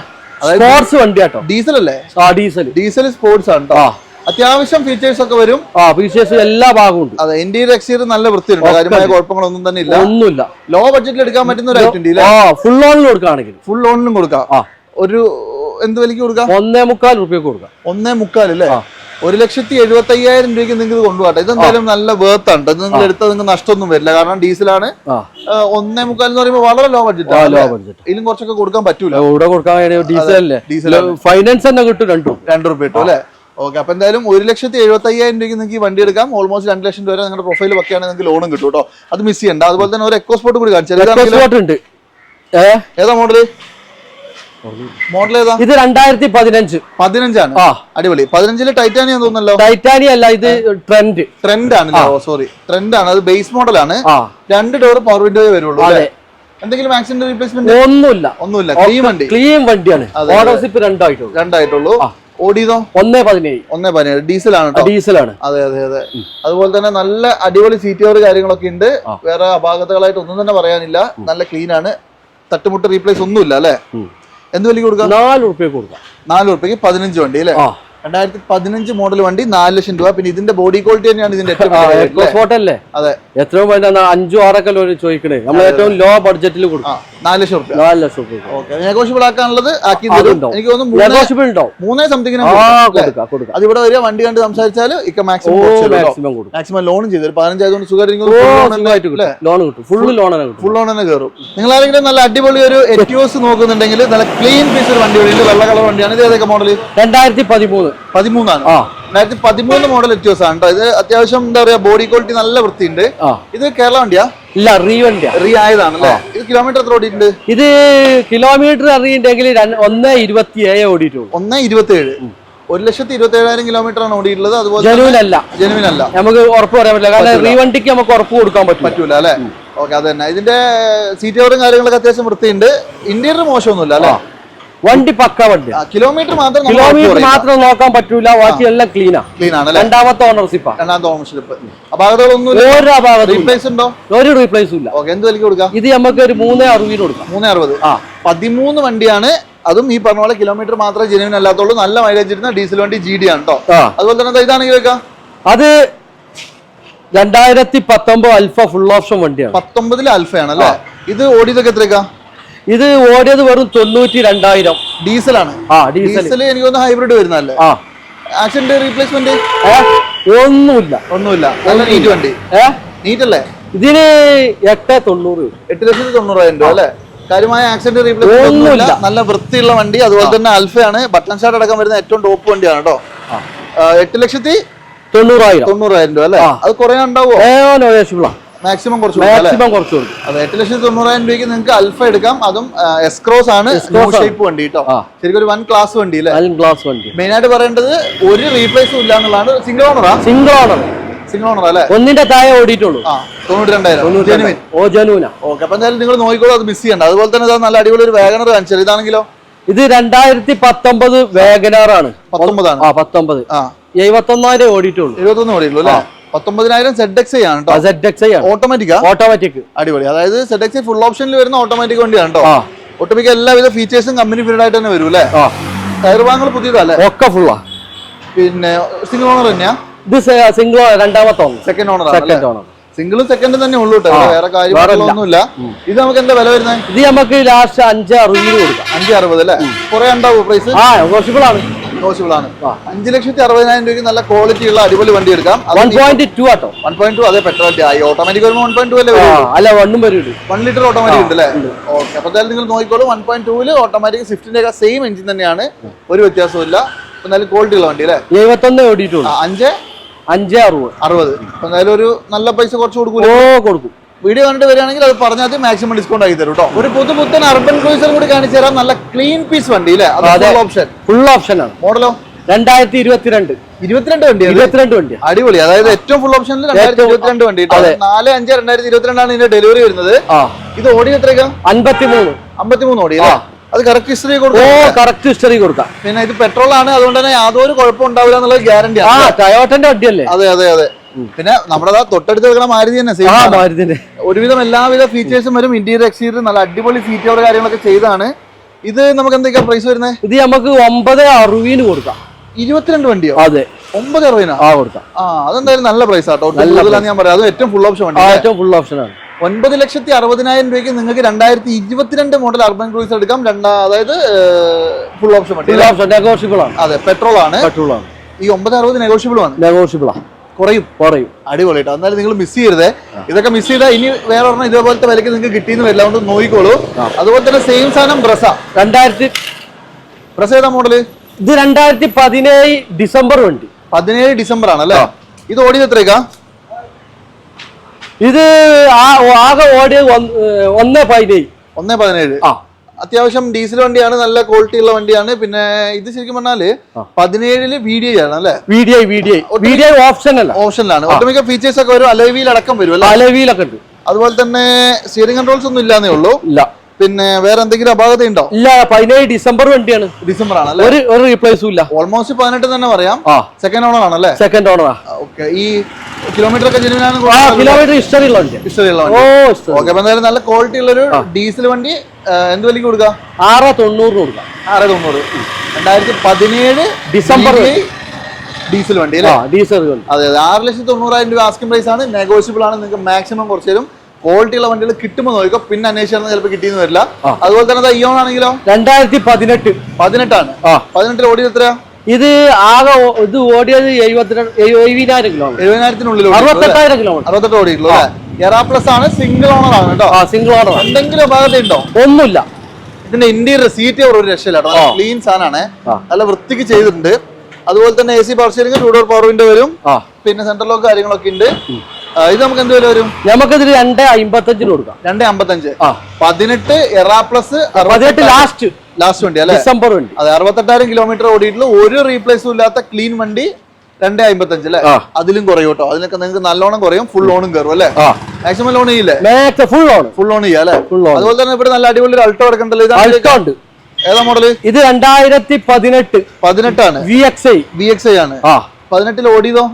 S2: സ്പോർട്സ് വണ്ടിയാട്ടോ
S1: ഡീസൽ അല്ലേ?
S2: ഡീസൽ
S1: ഡീസൽ സ്പോർട്സ് ആണ് കേട്ടോ
S2: ആ.
S1: അത്യാവശ്യം ഫീച്ചേഴ്സ് ഒക്കെ വരും.
S2: ആ ഫീച്ചേഴ്സ് എല്ലാ ഭാഗവും ഉണ്ട്.
S1: അതെ ഇന്റീരിയർ എക്സ്റ്റീരിയർ നല്ല വൃത്തിയുണ്ട്. കാര്യമായ കുഴപ്പങ്ങളൊന്നും തന്നെ ഇല്ല.
S2: ഒന്നുമില്ല.
S1: ലോ ബഡ്ജറ്റിൽ എടുക്കാൻ പറ്റുന്ന ഒരു ഐറ്റം
S2: ആ ഫുൾ ലോണിൽ കൊടുക്കുകയാണെങ്കിൽ
S1: ഫുൾ ലോണിലും കൊടുക്കാം. ഒരു എന്ത് വിലക്ക് കൊടുക്കാം?
S2: ഒന്നേ മുക്കാൽ രൂപയ്ക്ക് കൊടുക്കാം.
S1: ഒന്നേ മുക്കാൽ അല്ലേ ഒരു ലക്ഷത്തി എഴുപത്തി അയ്യായിരം രൂപയ്ക്ക് നിങ്ങൾക്ക് ഇത് കൊണ്ടുപോകട്ടെ. ഇതെന്തായാലും നല്ല വേർത്ത് ഉണ്ട് ഇത് നിങ്ങൾ എടുത്താൽ നിങ്ങൾക്ക് നഷ്ടമൊന്നും വരില്ല. കാരണം ഡീസലാണ്. ഒന്നേ മുക്കാൽ എന്ന് പറയുമ്പോൾ വളരെ ലോ ബഡ്ജറ്റ്
S2: ലോ ബഡ്ജറ്റ്
S1: ഇതിലും കുറച്ചൊക്കെ കൊടുക്കാൻ പറ്റൂല.
S2: ഇവിടെ കൊടുക്കാൻ
S1: ഡീസൽ
S2: ഫൈനാൻസ് തന്നെ കിട്ടും രണ്ടും.
S1: രണ്ട് റുപ്യ കിട്ടും അല്ലേ? ഓക്കെ അപ്പൊ എന്തായാലും ഒരു ലക്ഷത്തി എഴുപത്തി അയ്യായിരം രൂപയ്ക്ക് നിങ്ങൾക്ക് ഈ വണ്ടി എടുക്കാം. ഓൾമോസ്റ്റ് രണ്ട് ലക്ഷം രൂപ വരെ നിങ്ങളുടെ പ്രൊഫൈൽ വയ്ക്കുകയാണെങ്കിൽ നിങ്ങൾക്ക് ലോണും കിട്ടും കേട്ടോ. അത് മിസ് ചെയ്യണ്ട. അതുപോലെ തന്നെ ഒരു എക്കോ സ്പോട്ട് കൂടി
S2: കാണിച്ചു
S1: ഏതാ മോഡൽ മോഡൽ ഏതാ?
S2: ഇത് രണ്ടായിരത്തി പതിനഞ്ച്.
S1: പതിനഞ്ചാണ്. അടിപൊളി. പതിനഞ്ചിൽ ടൈറ്റാനിയ തോന്നുന്നല്ലോ?
S2: ടൈറ്റാനിയ അല്ല ഇത് ട്രെൻഡ്
S1: ട്രെൻഡ് ആണ് സോറി ട്രെൻഡ് ആണ്. അത് ബേസ് മോഡലാണ് രണ്ട് ഡോർ പവർ വിൻഡോ വരുള്ളൂ എന്തെങ്കിലും ആക്സിഡന്റ് റീപ്ലേസ്മെന്റ്
S2: ഒന്നുമില്ല.
S1: ഒന്നുമില്ല. ക്ലീൻ വണ്ടി.
S2: ക്ലീൻ വണ്ടിയാണ്. രണ്ടായിട്ടുള്ളൂ.
S1: രണ്ടായിട്ടുള്ളൂ. ഓടിയതോ?
S2: ഒന്നേ പതിനേഴ്.
S1: ഒന്നേ പതിനേഴ്. ഡീസലാണ് അതെ അതെ അതെ. അതുപോലെ തന്നെ നല്ല അടിപൊളി സീറ്റ് കവർ കാര്യങ്ങളൊക്കെ ഉണ്ട്. വേറെ അപാകതകളായിട്ട് ഒന്നും തന്നെ പറയാനില്ല. നല്ല ക്ലീൻ ആണ്. തട്ടുമുട്ട് റീപ്ലേസ് ഒന്നുമില്ല അല്ലേ. എന്ത് വിലക്ക് കൊടുക്കാം?
S2: നാല് രൂപയ്ക്ക് കൊടുക്കാം.
S1: നാല് ഉറുപ്പ്യക്ക് പതിനഞ്ച് വണ്ടി അല്ലേ? രണ്ടായിരത്തി പതിനഞ്ച് മോഡൽ വണ്ടി നാല് ലക്ഷം രൂപ. പിന്നെ ഇതിന്റെ ബോഡി ക്വാളിറ്റി തന്നെയാണ് ഇതിന്റെ ഏറ്റവും വലിയ അല്ലേ? അതെ.
S2: എത്രയും അഞ്ചു ആറൊക്കെ ചോദിക്കണേ. നമ്മൾ ഏറ്റവും ലോ ബഡ്ജറ്റിൽ കൊടുക്കും
S1: നാല് ലക്ഷം റുപ്യ
S2: നാല് ലക്ഷം രൂപ
S1: ഓക്കെ നെഗോഷ്യബിൾ ആക്കാനുള്ളത് ആക്കി തരും. എനിക്ക് തോന്നുന്നു മൂന്നേ
S2: നെഗോഷ്യബിൾ ഉണ്ടാവും
S1: മൂന്നേ സംതിങ്ങിന്
S2: കൊടുക്കാം. കൊടുക്കാം
S1: അത് ഇവിടെ വരിക വണ്ടി കണ്ട് സംസാരിച്ചാൽ ഇക്ക മാക്സിമം
S2: മാക്സിമം
S1: ലോണും ചെയ്തു ഒരു പതിനഞ്ചായതുകൊണ്ട് സുഖമായിട്ട് ലോൺ
S2: കിട്ടും. Loan full loan
S1: full loan തന്നെ കയറും. നിങ്ങൾ ആരെങ്കിലും നല്ല അടിപൊളി ഒരു എറ്റിയോസ് നോക്കുന്നുണ്ടെങ്കിൽ നല്ല ക്ലീൻ പീസ് ഒരു വണ്ടി വഴി വെള്ള കളർ വണ്ടിയാണ്. ഇത് ഏതൊക്കെ മോഡൽ
S2: രണ്ടായിരത്തി പതിമൂന്ന്.
S1: പതിമൂന്നാണ്. രണ്ടായിരത്തി പതിമൂന്ന് മോഡൽ എറ്റിയോസ് ആണ് കേട്ടോ. ഇത് അത്യാവശ്യം എന്താ പറയാ ബോഡി ക്വാളിറ്റി നല്ല വൃത്തിയുണ്ട്. ഇത് കേരള വണ്ടിയാ?
S2: ഇല്ല റീവന്റിയാ
S1: റീ ആയതാണല്ലേ? ഇത് കിലോമീറ്റർ എത്ര ഓടിയിട്ടുണ്ട്?
S2: ഇത് കിലോമീറ്റർ അറിയണ്ടെങ്കിൽ ഒന്ന് ഇരുപത്തി ഏഴ് ഓടിയിട്ടുള്ളൂ.
S1: ഒന്ന് ഇരുപത്തി ഏഴ് ഒരു ലക്ഷത്തി ഇരുപത്തി ഏഴായിരം കിലോമീറ്റർ ആണ് ഓടിയിട്ടുള്ളത്. അതുപോലെ
S2: ജനുവിനല്ല.
S1: ജനുവിനല്ല. അല്ല
S2: നമുക്ക് ഉറപ്പ് പറയാൻ പറ്റില്ല. കാരണം റീവണ്ടിക്ക് നമുക്ക് ഉറപ്പ് കൊടുക്കാൻ പറ്റില്ല.
S1: പറ്റൂല അല്ലെ? ഓക്കെ അത് തന്നെ. ഇതിന്റെ സീറ്റ് കവറും കാര്യങ്ങളൊക്കെ അത്യാവശ്യം വൃത്തിയുണ്ട്. ഇന്റീരിയർ മോശമൊന്നുമില്ല അല്ലെ?
S2: വണ്ടി പക്ക വണ്ടി.
S1: കിലോമീറ്റർ മാത്രം
S2: കിലോമീറ്റർ മാത്രം നോക്കാൻ പറ്റൂല ബാക്കി എല്ലാം ക്ലീനാ
S1: ക്ലീൻ ആണ്
S2: രണ്ടാമത്തെ ഓണർഷിപ്പ്
S1: രണ്ടാമത്തെ ഓണർഷിപ്പ് അപാകതകളൊന്നും
S2: ഒരു
S1: റീപ്ലേസ് ഉണ്ടോ?
S2: ഒരു റീപ്ലേസും ഇല്ല.
S1: ഓക്കെ എന്ത് വിലക്ക് കൊടുക്കാം?
S2: ഇത് നമുക്ക് ഒരു മൂന്നേ അറുപതിന് കൊടുക്കാം.
S1: മൂന്ന് അറുപത്.
S2: ആ.
S1: പതിമൂന്ന് വണ്ടിയാണ്. അതും ഈ പറഞ്ഞ പോലെ കിലോമീറ്റർ മാത്രമേ ജെനുവിൻ അല്ലാത്തുള്ളൂ നല്ല മൈലേജ് ഇരുന്ന ഡീസൽ വണ്ടി ജി ഡി ആണ് കേട്ടോ അതുപോലെ തന്നെ ഇതാണെങ്കിൽ വെക്കാം
S2: അത് രണ്ടായിരത്തി പത്തൊമ്പത് അൽഫ ഫുൾ ഓപ്ഷൻ വണ്ടിയാണ്.
S1: പത്തൊമ്പതിൽ അൽഫയാണ് അല്ലേ ഇത് ഓടിയതൊക്കെ എത്രയ്ക്കാ
S2: ഇത് ഓടിയത് വെറും തൊണ്ണൂറ്റി രണ്ടായിരം
S1: ഡീസലാണ്.
S2: ആ ഡീസൽ
S1: എനിക്ക് തോന്നുന്നു ഹൈബ്രിഡ് വരുന്നല്ലേ
S2: ആ.
S1: Accident replacement?
S2: ഒന്നുമില്ല.
S1: ഒന്നുമില്ല. നല്ല നീറ്റ് വണ്ടി. നീറ്റ് അല്ലേ
S2: ഇതിന് എട്ട് തൊണ്ണൂറ്.
S1: എട്ട് ലക്ഷത്തി തൊണ്ണൂറായിരം രൂപ അല്ലേ? കാര്യമായ ആക്സിഡന്റ് റീപ്ലേസ്മെന്റ് ഒന്നുമില്ല. നല്ല വൃത്തിയുള്ള വണ്ടി. അതുപോലെ തന്നെ അൽഫയാണ്. ബട്ടൺ ഷാർട്ട് അടക്കം വരുന്ന ഏറ്റവും ടോപ്പ് വണ്ടിയാണ് കേട്ടോ. എട്ട് ലക്ഷത്തി
S2: തൊണ്ണൂറായിരം.
S1: തൊണ്ണൂറായിരം രൂപ അല്ലേ? അത് കുറയാണ്ടാവോ
S2: ഏ
S1: മാക്സിമം കുറച്ച്
S2: മാക്സിമം കുറച്ച് കൊടുക്കും.
S1: അതെ എട്ട് ലക്ഷത്തി തൊണ്ണൂറായിരം രൂപയ്ക്ക് നിങ്ങൾക്ക് അൽഫ എടുക്കാം. അതും എസ്ക്രോസ് ആണ്. ഷേപ്പ് വണ്ടി കേട്ടോ. ശരിക്കും ഒരു വൺ ക്ലാസ് വണ്ടി അല്ലേ?
S2: ക്ലാസ് വണ്ടി.
S1: മെയിൻ ആയിട്ട് പറയേണ്ടത് ഒരു റീപ്ലേസും ഇല്ല എന്നുള്ളതാണ്. സിംഗിൾ ഓണറാ
S2: സിംഗിൾ ഓണർ
S1: സിംഗിൾ ഓണർ അല്ലേ?
S2: ഒന്നിന്റെ താഴെ ഓടിയിട്ടുള്ളൂ.
S1: ആ തൊണ്ണൂറ്റി രണ്ടായിരം
S2: ഓ ജനുവിന
S1: ഓക്കെ അപ്പൊ എന്തായാലും നിങ്ങൾ നോക്കിക്കോളൂ അത് മിസ് ചെയ്യണ്ട. അതുപോലെ തന്നെ നല്ല അടിപൊളി ഒരു വേഗനർ കാണിച്ചത് ഇതാണെങ്കിലോ?
S2: ഇത് രണ്ടായിരത്തി പത്തൊമ്പത് വേഗനാറാണ്
S1: പത്തൊമ്പതാണ്.
S2: ആ പത്തൊമ്പത്.
S1: ആ.
S2: എഴുപത്തൊന്നായിരം ഓടിയിട്ടുള്ളൂ.
S1: എഴുപത്തൊന്ന് ഓടിയുള്ളൂ അല്ലേ? പത്തൊമ്പതിനായിരം സെഡ് എക്സ് ആണ്. ഓട്ടോമാറ്റിക്
S2: ഓട്ടോമാറ്റിക്
S1: അടിപൊളി. അതായത് സെഡ് എക്സ് ഫുൾ ഓപ്ഷനിൽ വരുന്ന ഓട്ടോമാറ്റിക് വണ്ടിയാണ് കേട്ടോ ഒട്ടുമിക്ക എല്ലാവിധ ഫീച്ചേഴ്സും കമ്പനി ഫീഡ് ആയിട്ട് തന്നെ വരും അല്ലേ ടയർ ഭാഗങ്ങൾ പുതിയതല്ലേ
S2: ഒക്കെ ഫുള്ളാ
S1: പിന്നെ സിംഗിൾ ഓണർ തന്നെയാ?
S2: ഇത് സിംഗിൾ രണ്ടാമത്തെ owner
S1: second owner
S2: second owner
S1: സിംഗിളും സെക്കൻഡും തന്നെ ഉള്ളൂ കേട്ടോ വേറെ കാര്യങ്ങളൊന്നുമില്ല ഇത് നമുക്ക് എന്താ വില വരുന്നത്?
S2: ഇത് നമുക്ക് ലാസ്റ്റ് അഞ്ച് അറുപതിന് കൊടുക്കാം.
S1: അഞ്ച് അറുപത് അല്ലേ? കുറെ ഉണ്ടാവും പ്രൈസ്
S2: ആ ആണ്.
S1: പോസിബിൾ ആണ്. അഞ്ച് ലക്ഷത്തി അറുപതിനായിരം രൂപയ്ക്ക് നല്ല ക്വാളിറ്റി ഉള്ള അടിപൊളി വണ്ടി എടുക്കാം.
S2: One point two auto.
S1: One point two അതെ പെട്രോൾ ആയി ഓട്ടോമാറ്റിക് വരുമ്പോൾ വൺ പോയിന്റ് ടു അല്ലേ
S2: അല്ല വണ്ണും വരും
S1: വൺ ലിറ്റർ ഓട്ടോമാറ്റിക് ഉണ്ട്. അല്ലേ ഓക്കെ അപ്പൊ എന്തായാലും നിങ്ങൾ നോക്കിക്കോളൂ one point two L automatic സ്വിഫ്റ്റിന്റെ ഒക്കെ സെയിം എഞ്ചിൻ തന്നെയാണ്. ഒരു വ്യത്യാസവും ഇല്ല. അപ്പൊ എന്തായാലും ക്വാളിറ്റി ഉള്ള വണ്ടി അല്ലേ?
S2: എഴുപത്തൊന്ന് ഓടിയിട്ടുള്ളൂ.
S1: അഞ്ച്?
S2: അഞ്ച് അറുപത്.
S1: അറുപത്. എന്തായാലും ഒരു നല്ല പൈസ കുറച്ച് കൊടുക്കും
S2: ഓ കൊടുക്കും.
S1: വീഡിയോ കണ്ടിട്ട് വരികയാണെങ്കിൽ അത് പറഞ്ഞാൽ മാക്സിമം ഡിസ്കൗണ്ട് ആക്കി തരും കേട്ടോ ഒരു പുതു പുത്തൻ അർബൻ ക്രൂസർ കൂടി കാണിച്ചു തരാം. നല്ല ക്ലീൻ പീസ് വണ്ടി അല്ലേ?
S2: അതെ.
S1: അത്. ഓപ്ഷൻ
S2: ഫുൾ ഓപ്ഷൻ ആണ്.
S1: മോഡലോ?
S2: രണ്ടായിരത്തി ഇരുപത്തിരണ്ട്
S1: ഇരുപത്തിരണ്ട് വണ്ടി
S2: ഇരുപത്തിരണ്ട് വണ്ടി
S1: അടിപൊളി. അതായത് ഏറ്റവും ഫുൾ ഓപ്ഷനിൽ രണ്ടായിരത്തി ഇരുപത്തിരണ്ട് വണ്ടി.
S2: അതെ.
S1: നാല് അഞ്ച് രണ്ടായിരത്തി ഇരുപത്തിരണ്ടാണ് ഇതിന്റെ ഡെലിവറി വരുന്നത്. ഇത് ഓടി എത്രയൊക്കെ
S2: അമ്പത്തിമൂന്ന്
S1: അമ്പത്തിമൂന്ന് ഓടി അത് കറക്റ്റ് ഹിസ്റ്ററി
S2: ഓ
S1: കൊടുക്കും
S2: കറക്റ്റ് ഹിസ്റ്ററി കൊടുക്കാം.
S1: പിന്നെ ഇത് പെട്രോൾ ആണ്. അതുകൊണ്ട് തന്നെ യാതൊരു കുഴപ്പം ഉണ്ടാവില്ല എന്നുള്ളത് ഗ്യാരണ്ടി
S2: ടയോട്ടന്റെ വണ്ടിയല്ലേ?
S1: അതെ അതെ അതെ. പിന്നെ നമ്മുടെ തൊട്ടടുത്ത് വെക്കണ മാരുതി തന്നെ
S2: മാരുതിന്റെ
S1: ഒരുവിധം എല്ലാവിധ ഫീച്ചേഴ്സും വരും. ഇന്റീരിയർ എക്സ്റ്റീരിയർ നല്ല അടിപൊളി ഫീച്ചർ കാര്യങ്ങളൊക്കെ ചെയ്താണ് ഇത് നമുക്ക് എന്തൊക്കെയാ പ്രൈസ് വരുന്നത്
S2: ഇത് നമുക്ക് ഒമ്പത് അറുപതിന് കൊടുക്കാം.
S1: ഇരുപത്തിരണ്ട് വണ്ടിയോ?
S2: അതെ.
S1: ഒമ്പത് അറുപതിനാ?
S2: ആ കൊടുക്കാം.
S1: ആ അതെന്തായാലും നല്ല പ്രൈസ് ആട്ടോ. ഞാൻ പറയാം. അത് ഏറ്റവും ഫുൾ ഓപ്ഷൻ വണ്ടി
S2: ഏറ്റവും ഫുൾ ഓപ്ഷൻ ആണ്.
S1: ഒൻപത് ലക്ഷത്തി അറുപതിനായിരം രൂപയ്ക്ക് നിങ്ങൾക്ക് രണ്ടായിരത്തി ഇരുപത്തിരണ്ട് മോഡൽ അർബൻ ക്രൂസ് എടുക്കാം. രണ്ടാ അതായത് ഫുൾ ഓപ്ഷൻ വണ്ടി
S2: നെഗോഷ്യബിൾ ആണ്.
S1: അതെ പെട്രോൾ ആണ്.
S2: പെട്രോൾ ആണ്.
S1: ഈ ഒമ്പത് അറുപത് നെഗോഷ്യബിൾ ആണ്.
S2: നെഗോഷ്യബിൾ ആണ്.
S1: കുറയും
S2: കുറയും.
S1: അടിപൊളി കേട്ടോ എന്നാലും നിങ്ങൾ മിസ് ചെയ്യരുത്. ഇതൊക്കെ മിസ് ചെയ്താൽ ഇനി വേറെ ഒരെണ്ണം ഇതേപോലത്തെ വിലക്ക് നിങ്ങൾക്ക് കിട്ടിയെന്ന് വരില്ല. അതുകൊണ്ട് നോക്കിക്കോളൂ. അതുപോലെ തന്നെ സെയിം സാധനം ബ്രസ.
S2: രണ്ടായിരത്തി
S1: ബ്രസ ഏതാ മോഡൽ
S2: ഇത് രണ്ടായിരത്തി പതിനേഴ് ഡിസംബർ വണ്ടി
S1: പതിനേഴ് ഡിസംബർ ആണ് അല്ലേ? ഇത് ഓടിയത് എത്രയൊക്കെ
S2: ഇത് ആകെ ഓടിയത് ഒന്ന് പതിനേഴ്.
S1: ഒന്നേ പതിനേഴ്.
S2: ആ.
S1: അത്യാവശ്യം ഡീസൽ വണ്ടിയാണ് നല്ല ക്വാളിറ്റി ഉള്ള വണ്ടിയാണ്. പിന്നെ ഇത് ശരിക്കും പറഞ്ഞാൽ പതിനേഴിൽ വി ഡി ഐ ആണ് അല്ലെ?
S2: V D I V D I V D I option അല്ല.
S1: ഓപ്ഷനിലാണ് ഒട്ടുമിക്ക ഫീച്ചേഴ്സ് ഒക്കെ വരും അലവിയിൽ അടക്കം വരും അല്ലേ?
S2: അലവിയിലൊക്കെ ഉണ്ട്.
S1: അതുപോലെ തന്നെ സ്റ്റിയറിംഗ് കൺട്രോൾസ് ഒന്നും ഇല്ലാന്നേ ഉള്ളൂ.
S2: ഇല്ല.
S1: പിന്നെ വേറെ എന്തെങ്കിലും അപാകത ഉണ്ടോ?
S2: ഇല്ല പതിനേഴ് ഡിസംബർ വണ്ടിയാണ്.
S1: ഡിസംബർ ആണ് അല്ലേ?
S2: ഒരു ഒരു റീപ്ലേസും ഇല്ല.
S1: ഓൾമോസ്റ്റ് പതിനെട്ട് തന്നെ പറയാം. സെക്കൻഡ് ഓണർ ആണല്ലേ
S2: സെക്കൻഡ് ഓണറാ
S1: ഓക്കെ ഈ കിലോമീറ്റർ ഒക്കെ ജെനുവിനാണ്
S2: കിലോമീറ്റർ ഹിസ്റ്ററി ഉള്ള ഓ
S1: വണ്ടി ഓക്കെ അപ്പൊ എന്തായാലും നല്ല ക്വാളിറ്റി ഉള്ള ഒരു ഡീസൽ വണ്ടി എന്ത് വിലക്ക് കൊടുക്കാം?
S2: ആറ് തൊണ്ണൂറിന് കൊടുക്കാം.
S1: ആറ് തൊണ്ണൂറ്. രണ്ടായിരത്തി പതിനേഴ്
S2: ഡിസംബർ
S1: ഡീസൽ വണ്ടി
S2: ഡീസൽ
S1: അതെ അതെ. ആറ് ലക്ഷത്തി തൊണ്ണൂറായിരം രൂപ ആസ്കിംഗ് പ്രൈസ് ആണ്. നെഗോഷ്യബിൾ ആണ്. നിങ്ങൾക്ക് മാക്സിമം കുറച്ച് തരും. ക്വാളിറ്റി ഉള്ള വണ്ടികൾ കിട്ടുമ്പോൾ നോക്കിക്കോ. പിന്നെ അന്വേഷിച്ചാൽ ചിലപ്പോൾ കിട്ടിയെന്ന് വരില്ല. അതുപോലെ തന്നെ ഇയോൺ ആണെങ്കിലോ?
S2: രണ്ടായിരത്തി പതിനെട്ട്
S1: പതിനെട്ടാണ് പതിനെട്ടിൽ ഓടിയത് എത്രയാ?
S2: ഇത് ആകെ ഇത് ഓടിയത് എഴുപതിനായിരം കിലോമീറ്റർ
S1: എഴുപതിനായിരത്തിനുള്ളിൽ
S2: അറുപത്തെട്ടായിരം കിലോമീറ്റർ
S1: അറുപത്തെട്ട് ഓടിയിട്ടുള്ളൂ എറാ പ്ലസ് ആണ് സിംഗിൾ ഓണർ ആണ് കേട്ടോ.
S2: സിംഗിൾ ഓണർ
S1: എന്തെങ്കിലും അപാകത ഉണ്ടോ?
S2: ഒന്നുമില്ല.
S1: ഇതിന്റെ ഇന്റീരിയർ സീറ്റ് ഒരു രക്ഷയില്ല കേട്ടോ. ക്ലീൻ സാധനമാണ് നല്ല വൃത്തിക്ക് ചെയ്തിട്ടുണ്ട്. അതുപോലെ തന്നെ A C power steering two door power window വരും. പിന്നെ സെന്റർ ലോക്ക് കാര്യങ്ങളൊക്കെ ഉണ്ട്. ഇത് നമുക്ക് എന്ത് വില വരും?
S2: നമുക്ക് ഇതിൽ രണ്ട് അമ്പത്തഞ്ചിന് കൊടുക്കാം.
S1: രണ്ട് അമ്പത്തഞ്ച്. പതിനെട്ട് എറാ പ്ലസ്
S2: പതിനെട്ട് ലാസ്റ്റ്
S1: ലാസ്റ്റ് വണ്ടി അല്ലെ?
S2: ഡിസംബർ വണ്ടി.
S1: അതെ അറുപത്തെട്ടായിരം കിലോമീറ്റർ ഓടിയിട്ടുള്ള ഒരു റീപ്ലേസും ഇല്ലാത്ത ക്ലീൻ വണ്ടി രണ്ടേ അമ്പത്തഞ്ച് അല്ലെ? അതിലും കുറയും കേട്ടോ. അതിനൊക്കെ നിങ്ങൾക്ക് നല്ലോണം കുറയും ഫുൾ ഓണും കയറും അല്ലെ? മാക്സിമം ലോൺ ചെയ്യില്ലേ?
S2: ഫുൾ ഓൺ
S1: ഫുൾ ഓൺ ചെയ്യാം അല്ലെ?
S2: ഫുൾ ഓൺ
S1: അതുപോലെ തന്നെ ഇവിടെ നല്ല അടിപൊളി ഒരു അൾട്ടോ എടുക്കണ്ടല്ലോ
S2: അൾട്ടോ ഉണ്ട്.
S1: ഏതാ മോഡൽ
S2: ഇത് രണ്ടായിരത്തി പതിനെട്ട്
S1: പതിനെട്ടാണ്.
S2: V X I
S1: V X I ആണ്. പതിനെട്ടിൽ ഓടിയതോ?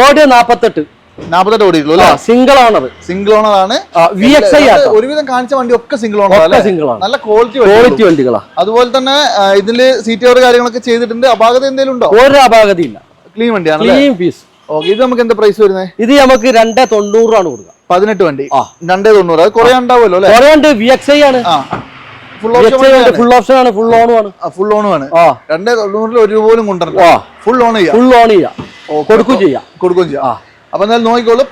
S2: ഓടിയ നാപ്പത്തെട്ട്.
S1: നാപ്പത്തെട്ട് ഓടിയിട്ടുള്ളൂ അല്ലെ?
S2: സിംഗിൾ ഓണർ
S1: സിംഗിൾ ഓണർ ആണ്.
S2: വി എക്സ് ഐ
S1: ഒരുവിധം കാണിച്ച വണ്ടി ഒക്കെ സിംഗിൾ ഓണർ
S2: സിംഗിൾ ആണ്.
S1: നല്ല ക്വാളിറ്റി
S2: ക്വാളിറ്റി വണ്ടികളാ.
S1: അതുപോലെ തന്നെ ഇതിൽ സീറ്റ് കവർ കാര്യങ്ങളൊക്കെ ചെയ്തിട്ടുണ്ട്. അപാകത എന്തെങ്കിലും ഉണ്ടോ?
S2: ഒരു അപാകതയില്ല.
S1: ക്ലീൻ വണ്ടിയാണ്
S2: ക്ലീൻ പീസ്
S1: ഓക്കെ ഇത് നമുക്ക് എന്താ പ്രൈസ് വരുന്നത്
S2: ഇത് നമുക്ക് രണ്ടേ തൊണ്ണൂറാണ് കൊടുക്കുക.
S1: പതിനെട്ട് വണ്ടി. രണ്ടേ തൊണ്ണൂറ്. അത് കുറെ ഉണ്ടാവുമല്ലോ അല്ലെ?
S2: കുറെ ഉണ്ട്. വി എക്സ് ഐ ആണ്.
S1: ഫുൾ ഓപ്ഷൻ
S2: ആണ്. ഫുൾ ഓണും ആണ്.
S1: ഫുൾ ഓണും ആണ്. രണ്ടേ തൊണ്ണൂറിൽ ഒരു പോലും കൊണ്ടുവരണം ഫുൾ ഓൺ ചെയ്യാം.
S2: ഫുൾ ഓൺ ചെയ്യാം. കൊടുക്കുകയും ചെയ്യാം.
S1: കൊടുക്കുകയും ചെയ്യാം. അപ്പൊ എന്തായാലും നോക്കിക്കോളൂ.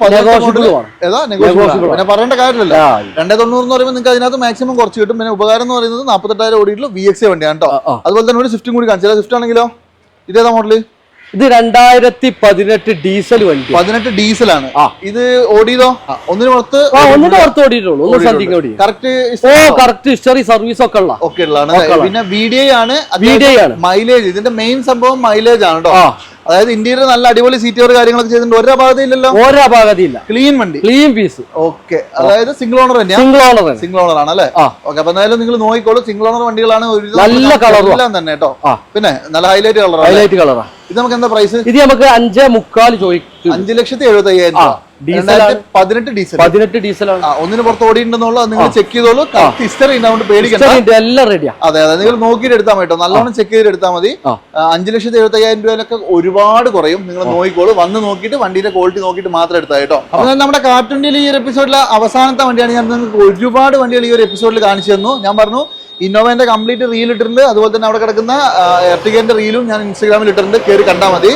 S1: പിന്നെ പറയേണ്ട
S2: കാര്യമില്ല
S1: രണ്ടേ തൊണ്ണൂറ് എന്ന് പറയുമ്പോൾ നിങ്ങൾക്ക് അതിനകത്ത് മാക്സിമം കുറച്ച് കിട്ടും. പിന്നെ ഉപകാരം എന്ന് പറയുന്നത് നാൽപ്പത്തെട്ടായിരം ഓടിയിട്ടുള്ള വി എക്സ് വണ്ടിയാണ് കേട്ടോ. അതുപോലെ തന്നെ ഒരു സ്വിഫ്റ്റും കൂടി കാണിച്ചാൽ സ്വിഫ്റ്റ് ആണെങ്കിലോ? ഇതേതാ മോഡൽ?
S2: ഇത് രണ്ടായിരത്തി പതിനെട്ട് ഡീസൽ വണ്ടി.
S1: പതിനെട്ട് ഡീസലാണ്. ഇത് ഓടിയതോ? ഒന്നിന് പുറത്ത്
S2: ആ ഒന്നിന്റെ പുറത്ത് ഓടിയിട്ടുള്ളൂ.
S1: കറക്റ്റ്
S2: ഹിസ്റ്ററി സർവീസ് ഒക്കെ ഉള്ള.
S1: ഒക്കെ ഉള്ളതാണ്. പിന്നെ വി ഡി ഐ ആണ്.
S2: VDI ആണ്.
S1: മൈലേജ് ഇതിന്റെ മെയിൻ സംഭവം മൈലേജ് ആണ് കേട്ടോ. അതായത് ഇന്ത്യയിൽ നല്ല അടിപൊളി സീറ്റ് കവർ കാര്യങ്ങളൊക്കെ ചെയ്തിട്ടുണ്ട്. ഒരു അപാകത ഇല്ലല്ലോ?
S2: ഓരോ അപാകതയില്ല
S1: ക്ലീൻ വണ്ടി?
S2: ക്ലീൻ പീസ്
S1: ഓക്കെ അതായത് സിംഗിൾ ഓണർ തന്നെയാണ്
S2: സിംഗിൾ ഓണർ
S1: സിംഗിൾ ഓണർ ആണ് അല്ലേ. ഓക്കെ അപ്പൊ എന്തായാലും നിങ്ങൾ നോക്കിക്കോളൂ. സിംഗിൾ ഓണർ വണ്ടികളാണ് ഒരു
S2: നല്ല കളർ
S1: എല്ലാം തന്നെ കേട്ടോ. പിന്നെ നല്ല ഹൈലൈറ്റ് കളർ
S2: ഹൈലൈറ്റ് കളറാ
S1: ഇത് നമുക്ക് എന്താ പ്രൈസ്
S2: ഇത് നമുക്ക് അഞ്ചേ മുക്കാൽ ചോദിക്കും
S1: അഞ്ച് ലക്ഷത്തി എഴുപത്തി അയ്യായിരം പതിനെട്ട് ഡീസൽ
S2: പതിനെട്ട് ഡീസലാണ്
S1: ആ ഒന്നിന് പുറത്ത് ഓടിയിട്ടുണ്ടെന്നുള്ളത് നിങ്ങൾ ചെക്ക് ചെയ്തോളൂ. ഹിസ്റ്ററി ഉണ്ടാവുകൊണ്ട് പേടിക്കണ്ട.
S2: എല്ലാം റെഡിയാ
S1: അതെ അതെ. നിങ്ങൾ നോക്കിയിട്ട് എടുത്താൽ മതി നല്ലോണം ചെക്ക് ചെയ്ത് എടുത്താൽ മതി. അഞ്ചു ലക്ഷത്തി എഴുപത്തി അയ്യായിരം രൂപയിലൊക്കെ ഒരുപാട് കുറയും. നിങ്ങൾ നോക്കിക്കോളൂ. വന്ന് നോക്കിയിട്ട് വണ്ടിയുടെ ക്വാളിറ്റി നോക്കിയിട്ട് മാത്രം എടുത്താൽ കേട്ടോ. അപ്പൊ ഞാൻ നമ്മുടെ കാർട്ടൂണിൽ ഈ ഒരു എപ്പിസോഡിലെ അവസാനത്തെ വണ്ടിയാണ് ഞാൻ നിങ്ങൾക്ക് ഒരുപാട് വണ്ടികൾ ഈ ഒരു എപ്പിസോഡിൽ കാണിച്ചു തന്നു. ഞാൻ പറഞ്ഞു ഇന്നോവേന്റെ കംപ്ലീറ്റ് റീൽ ഇട്ടിട്ടുണ്ട്. അതുപോലെ തന്നെ അവിടെ കിടക്കുന്ന എർട്ടിഗന്റെ റീലും ഞാൻ ഇൻസ്റ്റാഗ്രാമിൽ ഇട്ടിട്ടുണ്ട്. കയറി കണ്ടാൽ മതി.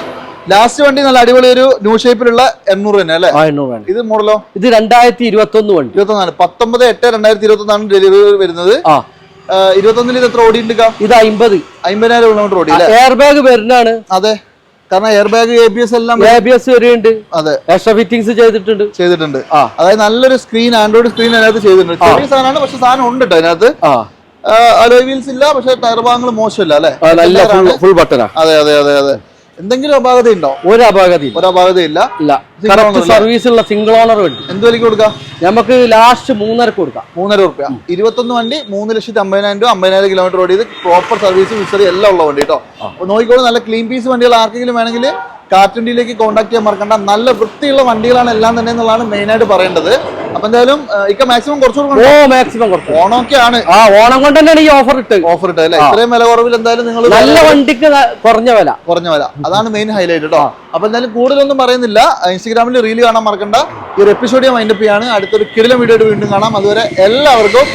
S1: ലാസ്റ്റ് വണ്ടി നല്ല അടിപൊളി ഒരു ന്യൂ ഷേപ്പിലുള്ള എണ്ണൂറ് തന്നെ അല്ലേ?
S2: എണ്ണൂറ്
S1: ഇത് മോഡലോ
S2: ഇത് രണ്ടായിരത്തി ഇരുപത്തി ഒന്ന് വണ്ടി.
S1: ഇരുപത്തൊന്നാണ്. പത്തൊമ്പത് എട്ട് രണ്ടായിരത്തി ഇരുപത്തി ഒന്നാണ് ഡെലിവറി വരുന്നത് ഇരുപത്തൊന്നിൽ ഇത് എത്ര ഓടിയിട്ടുണ്ട്
S2: ഇത് അമ്പത്.
S1: അമ്പതിനായിരം കിലോമീറ്റർ ഓടി
S2: എയർ ബാഗ് വരുന്നതാണ്.
S1: അതെ. കാരണം air bag A B S എല്ലാം
S2: എ ബി എസ് വരെയുണ്ട്.
S1: അതെ.
S2: എക്സ്ട്രാ ഫിറ്റിംഗ്സ് ചെയ്തിട്ടുണ്ട്.
S1: ചെയ്തിട്ടുണ്ട്. അതായത് നല്ലൊരു സ്ക്രീൻ ആൻഡ്രോയിഡ് സ്ക്രീൻ അതിനകത്ത് ചെയ്തിട്ടുണ്ട്. ചെറിയ സാധനമാണ് പക്ഷെ സാധനം ഉണ്ട് കേട്ടോ അതിനകത്ത് അലോയ് വീൽസ് ഇല്ല പക്ഷെ ടയർ ഭാഗങ്ങൾ മോശമല്ല അല്ലെ?
S2: നല്ല ഫുൾ ബട്ടനാ
S1: അതെ അതെ അതെ അതെ. എന്തെങ്കിലും അപാകത ഉണ്ടോ?
S2: ഒരു അപാകതയില്ല
S1: ഒരു അപാകത ഇല്ല.
S2: ഇല്ല കറക്റ്റ് സർവീസ് ഉള്ള സിംഗിൾ ഓണർ വണ്ടി.
S1: എന്ത് വിലക്ക് കൊടുക്കാം?
S2: നമുക്ക് ലാസ്റ്റ് മൂന്നരക്ക് കൊടുക്കാം.
S1: മൂന്നര റുപ്യ. ഇരുപത്തൊന്ന് വണ്ടി മൂന്ന് ലക്ഷത്തി അമ്പതിനായിരം രൂപ അമ്പതിനായിരം കിലോമീറ്റർ ഓടിയത് പ്രോപ്പർ സർവീസ് വിസറി എല്ലാം ഉള്ള വണ്ടി കേട്ടോ നോക്കിക്കോളൂ നല്ല ക്ലീൻ പീസ് വണ്ടികൾ ആർക്കെങ്കിലും വേണമെങ്കിൽ കാറ്റുണ്ടിയിലേക്ക് കോൺടാക്ട് ചെയ്യാൻ മറക്കണ്ട. നല്ല വൃത്തിയുള്ള വണ്ടികളാണ് എല്ലാം തന്നെ എന്നുള്ളതാണ് മെയിനായിട്ട് പറയേണ്ടത്. അപ്പൊ എന്തായാലും ഇക്ക മാക്സിമം കുറച്ചുകൂടെ
S2: ഓ മാക്സിമം കുറച്ച്.
S1: ഓണമൊക്കെ ആണ്
S2: ആ ഓണം കൊണ്ട് തന്നെയാണ് ഈ ഓഫർ ഇട്ട്
S1: ഓഫർ ഇട്ട് അല്ലേ? ഇത്രയും വില കുറവിൽ എന്തായാലും നിങ്ങൾ
S2: നല്ല വണ്ടിക്ക് കുറഞ്ഞ വില.
S1: കുറഞ്ഞ വില. അതാണ് മെയിൻ ഹൈലൈറ്റ് കേട്ടോ അപ്പൊ എന്തായാലും കൂടുതലൊന്നും പറയുന്നില്ല. ഇൻസ്റ്റാഗ്രാമിൽ റീൽ കാണാൻ മറക്കണ്ട. ഈ ഒരു എപ്പിസോഡ് ഞാൻ മൈൻഡപ്പ് ചെയ്യാണ്. അടുത്തൊരു കിടിലം വീഡിയോ വീണ്ടും കാണാം. അതുവരെ എല്ലാവർക്കും